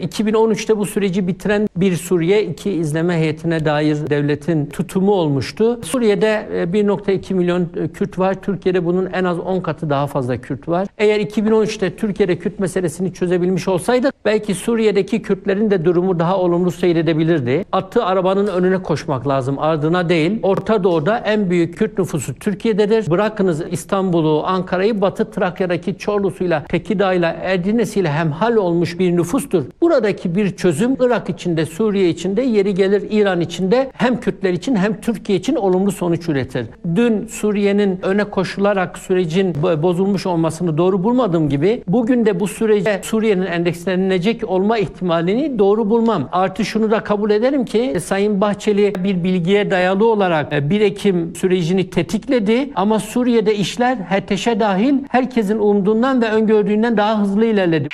2013'te bu süreci bitiren bir Suriye iki izleme heyetine dair devletin tutumu olmuştu. Suriye'de e, 1.2 milyon e, Kürt var. Türkiye'de bunun en az 10 katı daha fazla Kürt var. Eğer 2013'te Türkiye'de Kürt meselesini çözebilmiş olsaydı belki Suriye'deki Kürtlerin de durumu daha olumlu seyredebilirdi. Attığı arabanın önüne koşmak lazım, ardına değil. Orta Doğu'da en büyük Kürt nüfusu Türkiye'dedir. Bırakınız İstanbul'u, Ankara'yı, Batı Trakya'daki Çorlu'suyla, Tekirdağ'ıyla, Erdines'iyle hemhal olmuş bir nüfustur. Buradaki bir çözüm Irak içinde, Suriye içinde, yeri gelir İran içinde hem Kürtler için hem Türkiye için olumlu sonuç üretir. Dün Suriye'nin öne koşularak sürecin bo- bozulmuş olmasını doğru bulmadığım gibi bugün de bu sürece Suriye'nin endekslenecek olma ihtimalini doğru bulmam. Artı şunu da kabul ederim ki e, Sayın Bahçeli bir bilgiye dayalı olarak e, 1 Ekim sürecini tetikledi ama Suriye'de işler HTŞ'e dahil herkesin umduğundan ve öngördüğünden daha hızlı ilerledi.